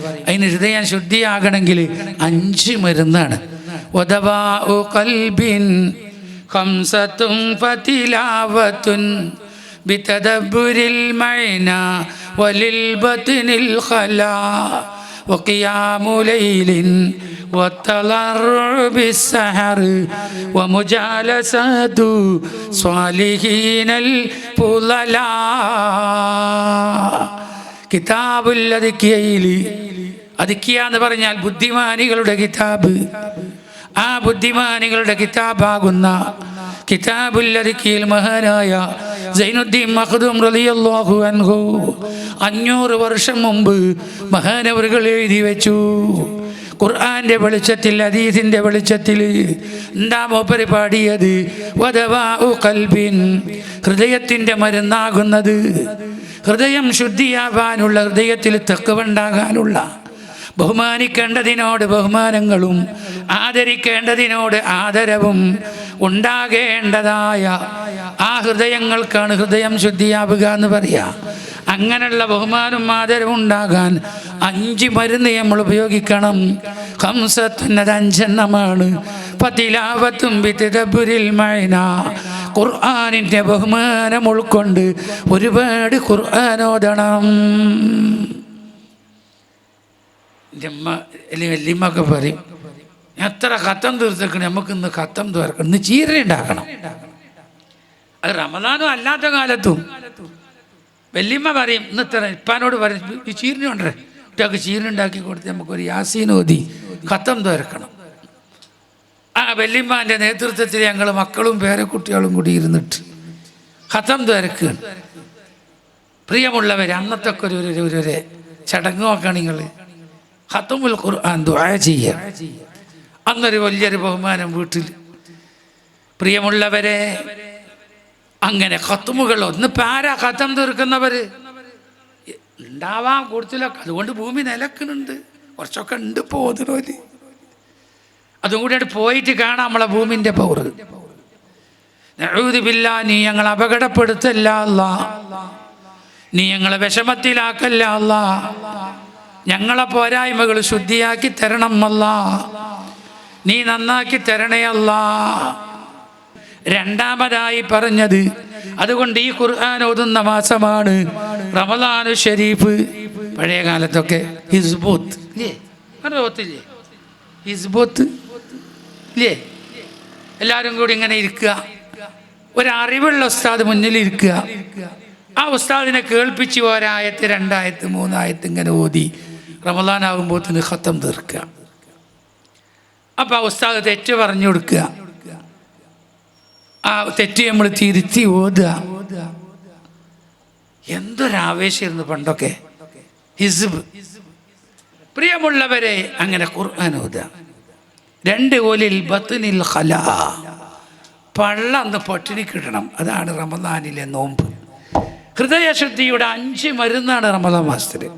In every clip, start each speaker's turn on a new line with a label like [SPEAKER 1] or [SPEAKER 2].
[SPEAKER 1] അതിന് ഹൃദയം ശുദ്ധിയാകണമെങ്കിൽ അഞ്ച് മരുന്നാണ് ഒതവാഉ കൽബിൻ ഖംസത്തും ഫതിലാവത്തുൻ بتدبر المعنى وللبطن الخلاء وقيام ليل والتضرع بالسحر ومجالسة صالحين الفضلاء കിതാബുൽ അതിക്കിയയിൽ അതിക്കിയ എന്ന് പറഞ്ഞാൽ ബുദ്ധിമാനികളുടെ കിതാബ്. ആ ബുദ്ധിമാനികളുടെ കിതാബാകുന്ന കിതാബുൽ അതിക്കിയിൽ മഹാനായ സൈനുദ്ദീൻ മഖദൂം റളിയല്ലാഹു അൻഹു അഞ്ഞൂറ് വർഷം മുമ്പ് മഹാനവറുകൾ എഴുതി വെച്ചു. ഖുർആന്റെ വെളിച്ചത്തിൽ ഹദീസിന്റെ വെളിച്ചത്തിൽ എന്താ മൂപ്പര് പാടിയത്? കൽബിൻ ഹൃദയത്തിന്റെ മരുന്നാകുന്നത്. ഹൃദയം ശുദ്ധിയാവാനുള്ള ഹൃദയത്തിൽ തെക്കുവുണ്ടാകാനുള്ള ബഹുമാനിക്കേണ്ടതിനോട് ബഹുമാനങ്ങളും ആദരിക്കേണ്ടതിനോട് ആദരവും ഉണ്ടാകേണ്ടതായ ആ ഹൃദയങ്ങൾക്കാണ് ഹൃദയം ശുദ്ധിയാവുക എന്ന് പറയാം. അങ്ങനെയുള്ള ബഹുമാനും ആദരവും ഉണ്ടാകാൻ അഞ്ച് മരുന്ന് നമ്മൾ ഉപയോഗിക്കണം. ഹംസത്തുന്നത് അഞ്ചെണ്ണമാണ്. പതിലാവത്തും വിതബുരിൽ മഴന ഖുർആാനിന്റെ ബഹുമാനം ഉൾക്കൊണ്ട് ഒരുപാട് ഖുർആാനോദണം. അമ്മ അല്ലെങ്കിൽ വല്യമ്മൊക്കെ പറയും. എത്ര കത്തം തീർത്തേക്കണേ നമുക്ക് ഇന്ന് കത്തം തീർക്കണം ഇന്ന് ചീര ഉണ്ടാക്കണം. അത് റമദാനും അല്ലാത്ത കാലത്തും. വല്യമ്മ പറയും ഇന്ന് ഇത്ര ഇപ്പാനോട് പറയും ഈ ചീരനുണ്ടേ കുട്ടികൾക്ക് ചീരനുണ്ടാക്കി കൊടുത്ത് നമുക്കൊരു യാസീൻ ഓതി കത്തം തീർക്കണം ആ വല്യമ്മാന്റെ നേതൃത്വത്തിൽ ഞങ്ങൾ മക്കളും പേരക്കുട്ടികളും കൂടി ഇരുന്നിട്ട് കത്തം തീർക്കുകയാണ് പ്രിയമുള്ളവർ അന്നത്തെ ഒരു ഒരു ചടങ്ങുമൊക്കെ നിങ്ങൾ ഹത്തമുൽ ഖുർആൻ ദുആ ചെയ്യുക അന്നൊരു വലിയൊരു ബഹുമാനം വീട്ടിൽ. പ്രിയമുള്ളവരെ അങ്ങനെ ഖത്തുമുകൾ ഒന്ന് പാരാ ഖത്തം തീർക്കുന്നവര്. ഉണ്ടാവാം കൂടുതലൊക്കെ. അതുകൊണ്ട് ഭൂമി നിലക്കുന്നുണ്ട്. കുറച്ചൊക്കെ ഉണ്ട് പോതിനോൽ അതും കൂടി അവിടെ പോയിട്ട് കാണാം നമ്മളെ ഭൂമിന്റെ പൗർ നഊദുബില്ല നീ ഞങ്ങൾ അപകടപ്പെടുത്തല്ല നീ ഞങ്ങളെ വിഷമത്തിലാക്കല്ല അല്ല ഞങ്ങളെ പോരായ്മകൾ ശുദ്ധിയാക്കി തരണം അല്ല. നീ നന്നാക്കി തരണേ അല്ല. രണ്ടാമതായി പറഞ്ഞത് അതുകൊണ്ട് ഈ ഖുർആൻ ഓതുന്ന മാസമാണ് റമദാനു ഷരീഫ്. പഴയ കാലത്തൊക്കെ ഹിസ്ബോത്ത്. ഇല്ലേ? ഹിസ്ബോത്ത്. ഇല്ലേ? എല്ലാവരും കൂടി ഇങ്ങനെ ഇരിക്കുക. ഒരറിവുള്ള ഉസ്താദ് മുന്നിൽ ഇരിക്കുക. ആ ഉസ്താദിനെ കേൾപ്പിച്ച് ഒരായത്ത് രണ്ടായത്ത് മൂന്നായത്ത് ഇങ്ങനെ ഓതി. റമദാനാകുമ്പോത്തിന് ഖത്തം തീർക്കുക. അപ്പം ആ ഉസ്താദ് തെറ്റ് പറഞ്ഞു കൊടുക്കുക. ആ തെറ്റ് നമ്മൾ തിരുത്തി ഓതുക. എന്തൊരാവേശമായിരുന്നു പണ്ടൊക്കെ. ഹിസ്ബ്. പ്രിയമുള്ളവരെ അങ്ങനെ ഖുർആൻ ഓതുക. രണ്ട് ഓലിൽ ബത്തുനിൽ ഖല. പള്ള അന്ന് പട്ടിണി കിട്ടണം. അതാണ് റമദാനിലെ നോമ്പ്. ഹൃദയശുദ്ധിയുടെ അഞ്ച് മരുന്നാണ് റമദാൻ മാസത്തിൽ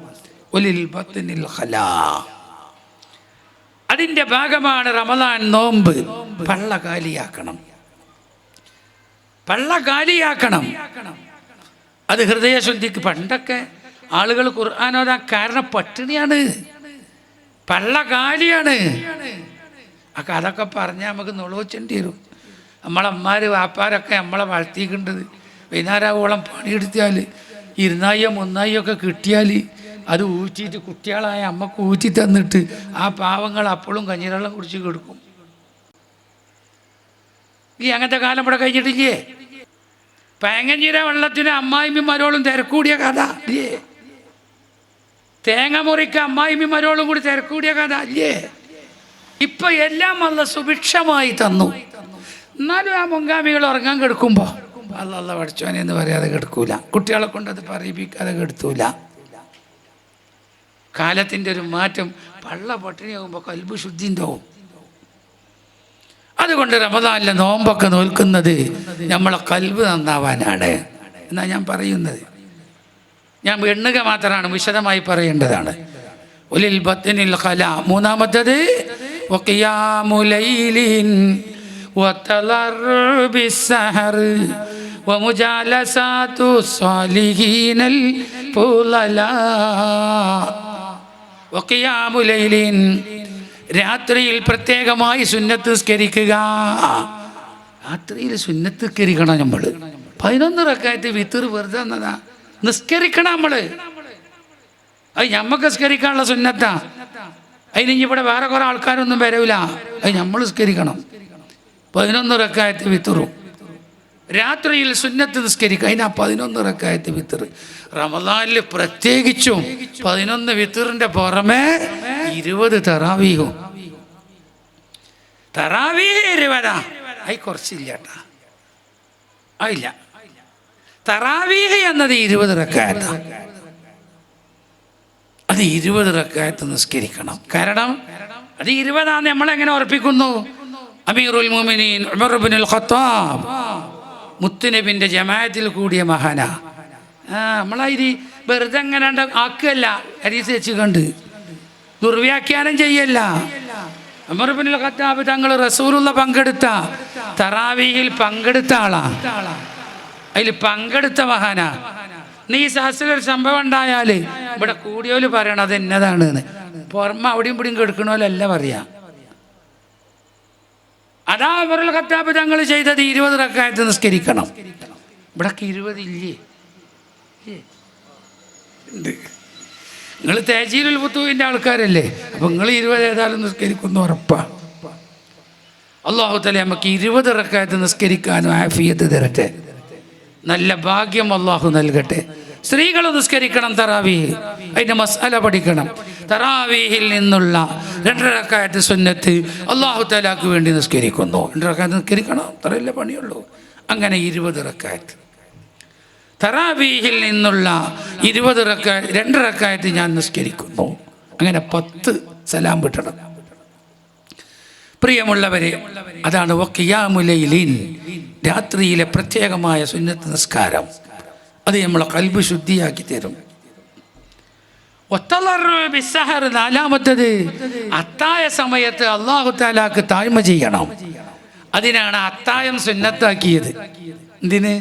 [SPEAKER 1] അതിന്റെ ഭാഗമാണ് റമദാൻ നോമ്പ്. പള്ള കാലിയാക്കണം. പള്ള കാലിയാക്കണം. അത് ഹൃദയശുദ്ധിക്ക് പണ്ടൊക്കെ ആളുകൾ ഖുർആാനോദാൻ കാരണം പട്ടിണിയാണ് പള്ള കാലിയാണ്. ആ അതൊക്കെ പറഞ്ഞാൽ നമുക്ക് നുളവച്ചേണ്ടി വരും. നമ്മളമ്മാർ വാപ്പാരൊക്കെ നമ്മളെ വളർത്തിക്കേണ്ടത് ഓളം പണിയെടുത്താൽ ഇരുന്നായോ മുന്നായോ ഒക്കെ കിട്ടിയാൽ അത് ഊറ്റിയിട്ട് കുട്ടികളായ അമ്മയ്ക്ക് ഊറ്റി തന്നിട്ട് ആ പാവങ്ങൾ അപ്പോഴും കഞ്ഞിരവെള്ളം കുടിച്ച് കൊടുക്കും. ഈ അങ്ങനത്തെ കാലം ഇവിടെ കഴിഞ്ഞിട്ടില്ലേ? പേങ്ങഞ്ചീര വെള്ളത്തിന് അമ്മായിമ്മയും മരോളും തിരക്കൂടിയ കഥ അല്ലേ തേങ്ങ മുറിക്ക് അമ്മായിമ്മയും കൂടി തിരക്കൂടിയ കഥ അല്ലേ ഇപ്പൊ എല്ലാം അല്ല സുഭിക്ഷമായി തന്നു. എന്നാലും ആ മുൻഗാമികൾ ഉറങ്ങാൻ കിടക്കുമ്പോൾ അല്ല അല്ല പഠിച്ചോനെ എന്ന് പറയാതെ കിടക്കൂല. കുട്ടികളെ കൊണ്ട് അത് പറയിപ്പിക്കാതെ കെടുത്തൂല. കാലത്തിൻ്റെ ഒരു മാറ്റം പള്ള പട്ടിണിയാകുമ്പോൾ കൽബ് ശുദ്ധി ഉണ്ടാവും അതുകൊണ്ട് റമദാനിലെ നോമ്പൊക്കെ നോൽക്കുന്നത് നമ്മളെ കൽബ് നന്നാവാനാണ് എന്നാ ഞാൻ പറയുന്നത് ഞാൻ എണ്ണുക മാത്രമാണ് വിശദമായി പറയേണ്ടതാണ് ഉലിൽ ബത്തിനിൽ ഖല മൂന്നാമത്തത് وقيام ليل وتضرع بالسحر ومجالسات الصالحين الفضلاء ഒക്കെയാമുലയിലീൻ രാത്രിയിൽ പ്രത്യേകമായി സുന്നത്ത് സ്കരിക്കുക രാത്രിയിൽ സുന്നത്ത് സ്കരിക്കണം നമ്മൾ പതിനൊന്ന് റക്കായത്ത് വിത്തർ വെറുതെ എന്നതാ നിസ്കരിക്കണം നമ്മൾ അത് ഞമ്മക്ക് സ്കരിക്കാനുള്ള സുന്നത്താ. അതിന് ഇവിടെ വേറെ കുറെ ആൾക്കാരൊന്നും വരവില്ല അത് നമ്മൾ സ്കരിക്കണം പതിനൊന്ന് റക്കായത്ത് വിത്തറും. രാത്രിയിൽ സുന്നത്ത് നിസ്കരിക്കുക അതിനാ പതിനൊന്ന് റക്കായത്ത് വിത്തർ റമദാനിൽ പ്രത്യേകിച്ചും പതിനൊന്ന് വിത്തറിന്റെ പുറമെ ഇരുപത് തറാവീഹും. തറാവീഹ് ഇരുപതാ? അത് കുറച്ചില്ല കേട്ടാ തറാവീഹ് എന്നത് ഇരുപത് റക്കായത്ത. അത് ഇരുപത് റക്കായത്ത് നിസ്കരിക്കണം. കാരണം അത് ഇരുപതാന്ന് നമ്മളെങ്ങനെ ഉറപ്പിക്കുന്നു? അമീറുൽ മുമിനീൻ ഉമർ ഇബ്നുൽ ഖത്താബ്. മുത്തുനബിന്റെ ജമാഅത്തിൽ കൂടിയ മഹാനാ. ആ വെറുതെ അങ്ങനെ ആക്കുകയല്ല ഹരീസ് വെച്ച് കണ്ട് ദുർവ്യാഖ്യാനം ചെയ്യല്ല. അമർബിനുൽ ഖത്താബ് തങ്ങൾ റസൂലുള്ള പങ്കെടുത്ത തറാവിയിൽ പങ്കെടുത്ത ആളാ. അതിൽ പങ്കെടുത്ത മഹാനാ. നീ സഹസ്ര സംഭവം ഉണ്ടായാൽ ഇവിടെ കൂടിയോൽ പറയണത് എന്നതാണ് പുറമെ അവിടെയും ഇവിടെയും കെടുക്കണോലല്ല പറയാ. അതാ അമറുൽ കത്താപ്പ് തങ്ങൾ ചെയ്തത് ഇരുപത് റക്കായത്ത് നിസ്കരിക്കണം. ഇവിടൊക്കെ ഇരുപത് ഇല്ലേ? നിങ്ങൾ തേജീരുൽ പുത്തുവിന്റെ ആൾക്കാരല്ലേ? അപ്പം നിങ്ങൾ ഇരുപത് ഏതായാലും നിസ്കരിക്കുന്നു ഉറപ്പാ. അള്ളാഹു തല നമുക്ക് ഇരുപത് റക്കായത്ത് നിസ്കരിക്കാനും ആഫിയത്ത് തരട്ടെ. നല്ല ഭാഗ്യം അള്ളാഹു നൽകട്ടെ. സ്ത്രീകൾ നിസ്കരിക്കണം തറാവി അതിന്റെ മസാല പഠിക്കണം. തറാവീഹിൽ നിന്നുള്ള രണ്ടരക്കായത്ത് സുന്നത്ത് അള്ളാഹു തലാക്ക് വേണ്ടി നിസ്കരിക്കുന്നു. രണ്ടരക്കായത്ത് നിസ്കരിക്കണം. അത്രയല്ല പണിയുള്ളൂ. അങ്ങനെ ഇരുപത് റക്കായത്ത്. തറാവീഹിൽ നിന്നുള്ള ഇരുപത് റക്ക രണ്ട് റക്കായത്ത് ഞാൻ നിസ്കരിക്കുന്നു. അങ്ങനെ പത്ത് സലാം വിട്ടണം. പ്രിയമുള്ളവരെ അതാണ് വക്കിയാമുലയിലീൻ രാത്രിയിലെ പ്രത്യേകമായ സുന്നത്ത് നിസ്കാരം. അത് നമ്മളെ കൽബ് ശുദ്ധിയാക്കി തരും. ബിസ്സഹർ നാലാമത്തത്. അത്തായ സമയത്ത് അള്ളാഹു താലാക്ക് താഴ്മ ചെയ്യണം. അതിനാണ് അത്തായം സുന്നത്താക്കിയത്. എന്തിന്?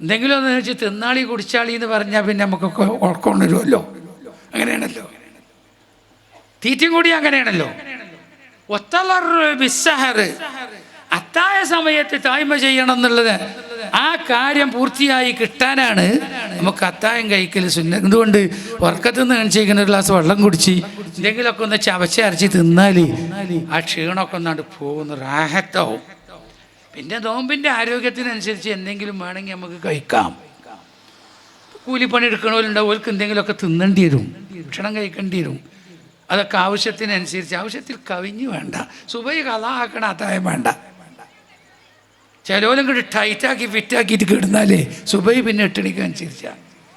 [SPEAKER 1] എന്തെങ്കിലും ഒന്ന് വെച്ച് തിന്നാളി കുടിച്ചാളി എന്ന് പറഞ്ഞാൽ പിന്നെ നമുക്കൊക്കെ ഉറക്കൊണ്ടുവരുമല്ലോ അങ്ങനെയാണല്ലോ. തീറ്റയും കൂടി അങ്ങനെയാണല്ലോ. ഒത്തളർ ബിസ്സഹർ. അത്തായ സമയത്ത് തായ്മ ചെയ്യണം എന്നുള്ളത് ആ കാര്യം പൂർത്തിയായി കിട്ടാനാണ് നമുക്ക് അത്തായം കഴിക്കൽ സുന്ന എന്തുകൊണ്ട്? ഉറക്കത്ത് നിന്ന് കാണിച്ചിരിക്കുന്ന ഒരു ഗ്ലാസ് വെള്ളം കുടിച്ച് എന്തെങ്കിലുമൊക്കെ ഒന്ന് ചവച്ച അരച്ച് തിന്നാൽ ആ ക്ഷീണമൊക്കെ ഒന്നാണ്ട് പോകുന്ന റാഹത്താവും. പിന്നെ നോമ്പിന്റെ ആരോഗ്യത്തിനനുസരിച്ച് എന്തെങ്കിലും വേണമെങ്കിൽ നമുക്ക് കഴിക്കാം. കൂലിപ്പണി എടുക്കണവരുണ്ടാവും അവർക്ക് എന്തെങ്കിലുമൊക്കെ തിന്നേണ്ടി വരും ഭക്ഷണം കഴിക്കേണ്ടി വരും. അതൊക്കെ ആവശ്യത്തിനനുസരിച്ച് ആവശ്യത്തിൽ കവിഞ്ഞ് വേണ്ട. സുബൈ കഥ ആക്കണ അത്തായം വേണ്ട. ചിലവരും കൂടി ടൈറ്റാക്കി ഫിറ്റാക്കിയിട്ട് കിടന്നാലേ സുബൈ പിന്നെ എട്ടണിക്ക് അനുസരിച്ച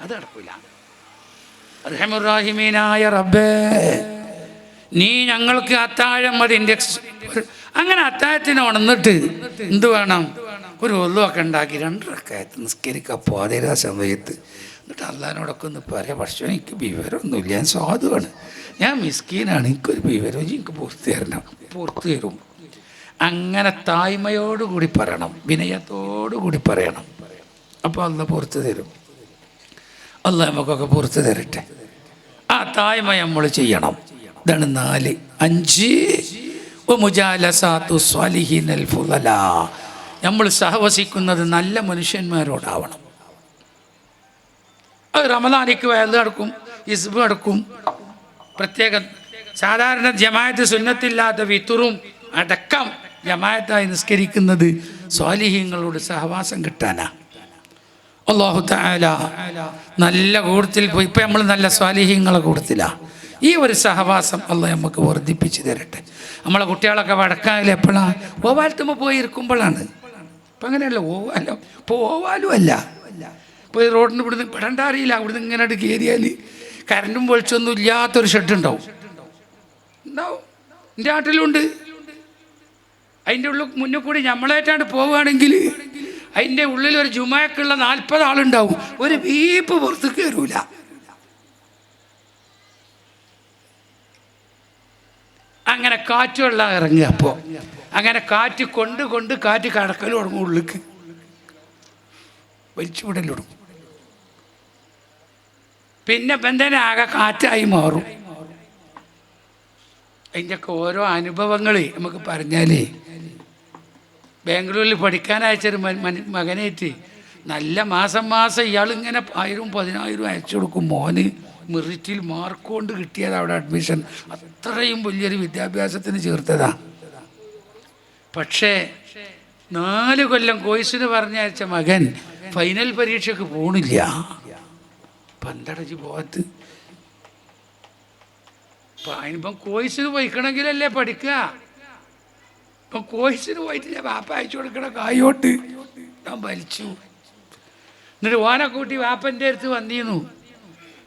[SPEAKER 1] അത് നടക്കില്ല റഹമുറാഹിമീനായ റബ്ബേ നീ ഞങ്ങൾക്ക് അത്താഴം അതിന്റെ അങ്ങനെ അത്താഴത്തിന് ഉണന്നിട്ട് എന്ത് വേണം? ഒരു ഒല്ലുമൊക്കെ ഉണ്ടാക്കി രണ്ടരക്കായത്ത് നിസ്കരിക്കാൻ ആ സമയത്ത്. എന്നിട്ട് അള്ളഹാനോടൊക്കെ ഒന്ന് പറയാം പക്ഷേ എനിക്ക് വിവരമൊന്നുമില്ല. ഞാൻ സ്വാദുവാണ് ഞാൻ മിസ്കീനാണ്. എനിക്കൊരു വിവരം എനിക്ക് പൂർത്തി തരണം പൂർത്തി തരും അങ്ങനെ തായ്മയോടുകൂടി പറയണം വിനയത്തോടുകൂടി പറയണം. അപ്പോൾ അല്ല പുറത്ത് തരും. അല്ല നമുക്കൊക്കെ പുറത്ത് തരട്ടെ. ആ തായ്മ നമ്മൾ ചെയ്യണം. ഇതാണ് നാല്. അഞ്ച്. നമ്മൾ സഹവസിക്കുന്നത് നല്ല മനുഷ്യന്മാരോടാവണം. അത് റമദാനിക്ക് വയൽ നടക്കും ഇസ്ബ് നടക്കും. പ്രത്യേക സാധാരണ ജമായത്ത് സുന്നത്തില്ലാത്ത വിത്തുറും അടക്കം ജമായത്തായി നിസ്കരിക്കുന്നത് സ്വാലിഹ്യങ്ങളോട് സഹവാസം കിട്ടാനാ. അള്ളാഹു താല നല്ല കൂടുതൽ പോയി. ഇപ്പം നമ്മൾ നല്ല സ്വാലിഹ്യങ്ങളെ കൂട്ടത്തിലാ. ഈ ഒരു സഹവാസം അള്ളാഹ് നമുക്ക് വർദ്ധിപ്പിച്ചു തരട്ടെ. നമ്മളെ കുട്ടികളൊക്കെ വടക്കായാലും എപ്പോഴാണ് ഓവാലത്തുമ്പോൾ പോയി ഇരിക്കുമ്പോഴാണ് ഇപ്പം അങ്ങനെയല്ല ഓവാലോ ഇപ്പോൾ ഓവാലും അല്ല. ഇപ്പോൾ ഈ റോഡിന് ഇവിടുന്ന് പെടണ്ട അറിയില്ല. അവിടുന്ന് ഇങ്ങനെ കയറിയാൽ കറണ്ടും വെളിച്ചൊന്നും ഇല്ലാത്തൊരു ഷെഡ് ഉണ്ടാവും. ഉണ്ടാവും എന്റെ നാട്ടിലുണ്ട്. അതിന്റെ ഉള്ളിൽ മുന്നിൽ കൂടി നമ്മളേറ്റാണ്ട് പോവുകയാണെങ്കിൽ അതിന്റെ ഉള്ളിൽ ഒരു ജുമാക്കുള്ള നാൽപ്പത് ആളുണ്ടാവും. ഒരു വീപ്പ് പുറത്ത് കയറൂല അങ്ങനെ കാറ്റ് വെള്ളം ഇറങ്ങുക അപ്പോൾ അങ്ങനെ കാറ്റ് കൊണ്ട് കൊണ്ട് കാറ്റ് കടക്കൽ തുടങ്ങും ഉള്ളിക്ക്. വലിച്ചുവിടൽ തുടങ്ങും. പിന്നെ ബന്ധന ആകെ കാറ്റായി മാറും. അതിന്റെയൊക്കെ ഓരോ അനുഭവങ്ങൾ നമുക്ക് പറഞ്ഞാലേ ബാംഗ്ലൂരിൽ പഠിക്കാൻ അയച്ചൊരു മകനേറ്റ് നല്ല മാസം മാസം ഇയാൾ ഇങ്ങനെ ആയിരം പതിനായിരം അയച്ചു കൊടുക്കും. മോന് മെറിറ്റിൽ മാർക്ക് കൊണ്ട് കിട്ടിയത് അവിടെ അഡ്മിഷൻ അത്രയും വലിയൊരു വിദ്യാഭ്യാസത്തിന് ചേർത്തതാ. പക്ഷേ നാല് കൊല്ലം കോഴ്സിന് പറഞ്ഞയച്ച മകൻ ഫൈനൽ പരീക്ഷയ്ക്ക് പോണില്ല. പന്തടച്ച് പോകത്ത്. അതിനിപ്പം കോഴ്സിന് പോയിക്കണമെങ്കിലല്ലേ പഠിക്കുക ഇപ്പം കോഴ്സിന് പോയിട്ട് ഞാൻ വാപ്പ അയച്ചു കൊടുക്കണ കായോട്ട്. ഞാൻ വലിച്ചു എന്നിട്ട് ഓനെ കൂട്ടി വാപ്പന്റെ അടുത്ത് വന്നിരുന്നു.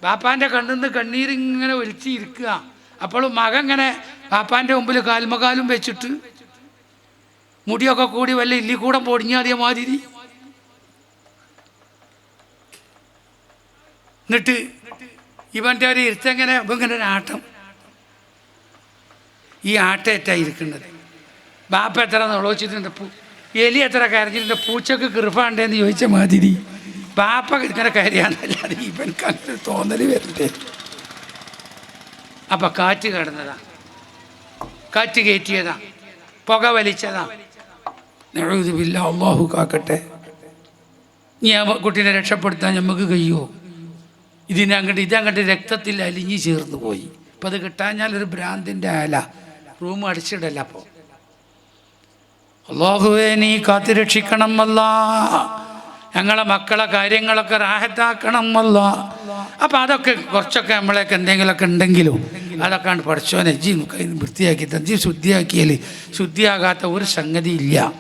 [SPEAKER 1] വാപ്പാന്റെ നിന്ന് കണ്ണീരിങ്ങനെ ഒലിച്ചിരിക്കുക അപ്പോഴും മകൻ ഇങ്ങനെ വാപ്പാന്റെ മുമ്പിൽ കാൽമകാലും വെച്ചിട്ട് മുടിയൊക്കെ കൂടി വല്ല ഇല്ലിക്കൂടം പൊടിഞ്ഞാടിയ മാതിരി. എന്നിട്ട് ഇവന്റെ ഒരു ഇരുത്തെങ്ങനെ ഇവങ്ങനെ ഒരു ആട്ടം. ഈ ആട്ടേറ്റായി ഇരിക്കുന്നത്? ബാപ്പ എത്ര നുളച്ചിട്ടുണ്ട് പൂ എലി എത്ര കരഞ്ഞിട്ടുണ്ട്? പൂച്ചക്ക് കൃപാണ്ടേന്ന് ചോദിച്ച മാതിരി. ബാപ്പ ഇങ്ങനെ കരിയാണെന്നല്ലാതെ ഇവൻക്ക് അങ്ങനെ തോന്നൽ വരണ്ടേ? അപ്പം കാറ്റ് കടന്നതാ. കാറ്റ് കയറ്റിയതാ. പുക വലിച്ചതാ. നെഴുതുമില്ല അള്ളാഹു കാക്കട്ടെ. ഇനി ആ കുട്ടീനെ രക്ഷപ്പെടുത്താൻ നമുക്ക് കഴിയുമോ ഇതിനങ്ങോട്ട് ഇതങ്ങോട്ട് രക്തത്തിൽ അലിഞ്ഞു ചേർന്ന് പോയി അപ്പം അത് കിട്ടാഞ്ഞാൽ ഒരു ഭ്രാന്തിന്റെ ആല. റൂം അടിച്ചിടല്ല അപ്പോൾ അള്ളാഹുവേ നീ കാത്തുരക്ഷിക്കണം അല്ല. ഞങ്ങളെ മക്കളെ കാര്യങ്ങളൊക്കെ റാഹത്താക്കണം അല്ല അപ്പം അതൊക്കെ കുറച്ചൊക്കെ നമ്മളെയൊക്കെ എന്തെങ്കിലുമൊക്കെ ഉണ്ടെങ്കിലും അതൊക്കെ ആണ് പഠിച്ചോനെ ജി വൃത്തിയാക്കി തഞ്ചി ശുദ്ധിയാക്കിയാൽ ശുദ്ധിയാകാത്ത ഒരു സംഗതി ഇല്ല.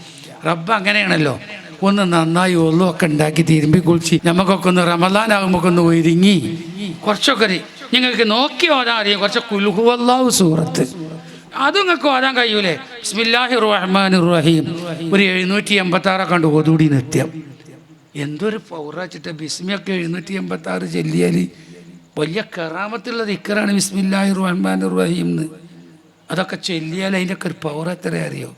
[SPEAKER 1] റബ്ബ് അങ്ങനെയാണല്ലോ. ഒന്ന് നന്നായി ഒന്നുമൊക്കെ ഉണ്ടാക്കി തിരുമ്പി കുളിച്ച് നമുക്കൊക്കെ ഒന്ന് റമദാനാകുമ്പോൾ ഒന്ന് ഒരുങ്ങി. കുറച്ചൊക്കെ നിങ്ങൾക്ക് നോക്കി ഓതാൻ അറിയാം. കുറച്ച് കുലുഹുവല്ലാവ് സൂറത്ത്. അതും നിങ്ങൾക്ക് ഓതാൻ കഴിയൂലേ? ബിസ്മില്ലാഹി റഹ്മാൻ റഹീം ഒരു എഴുന്നൂറ്റി എൺപത്തി ആറൊക്കെ കണ്ട് ഓതുകൂടി നിത്യം. എന്തൊരു പൗറാച്ചിട്ട് ബിസ്മിയൊക്കെ എഴുന്നൂറ്റി എൺപത്തി ആറ് ചെല്ലിയാൽ വലിയ കറാമത്തുള്ള ദിക്കറാണ് ബിസ്മില്ലാഹി റഹ്മാൻ റഹീം എന്ന് അതൊക്കെ ചൊല്ലിയാൽ അതിന്റെ ഒക്കെ ഒരു പൗറ എത്ര അറിയോ?